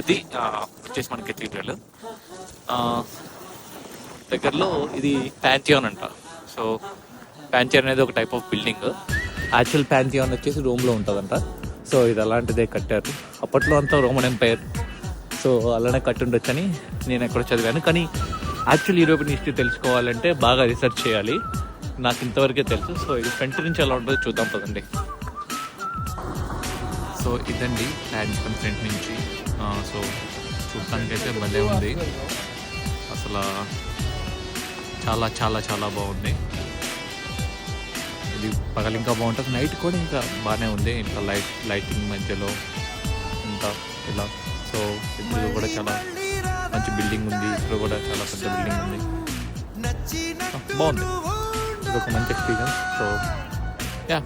అది వచ్చేసి మనకి కెథీడ్రల్ దగ్గరలో ఇది ప్యాంథియాన్ అంట. సో ప్యాంథియాన్ అనేది ఒక type of building actual pantheon వచ్చేసి రోమ్లో ఉంటుందంట. సో ఇది అలాంటిదే కట్టారు. అప్పట్లో అంతా రోమన్ ఎంపైర్ సో అలానే కట్టుండొచ్చని నేను ఎక్కడ చదివాను. కానీ యాక్చువల్ యూరోపియన్ హిస్టరీ తెలుసుకోవాలంటే బాగా రీసెర్చ్ చేయాలి. నాకు ఇంతవరకే తెలుసు. సో ఇది ఫ్రంట్ నుంచి ఎలా ఉంటుందో చూద్దాం పదండి. సో ఇదండి ప్లాన్స్ ఫ్రంట్ నుంచి. సో చూడటానికి అయితే భలే ఉంది. అసలు చాలా చాలా చాలా బాగుంది. ఇది పగలు ఇంకా బాగుంటుంది. నైట్ కూడా ఇంకా బాగానే ఉంది. ఇంకా లైట్ లైటింగ్ మధ్యలో ఇంకా ఇలా. సో ఇప్పుడు కూడా చాలా మంచి బిల్డింగ్ ఉంది. ఇక్కడ కూడా చాలా పెద్ద బిల్డింగ్ ఉంది. బాగుంది. ఇది ఒక మంచి ఎక్స్పీరియన్స్ సో యా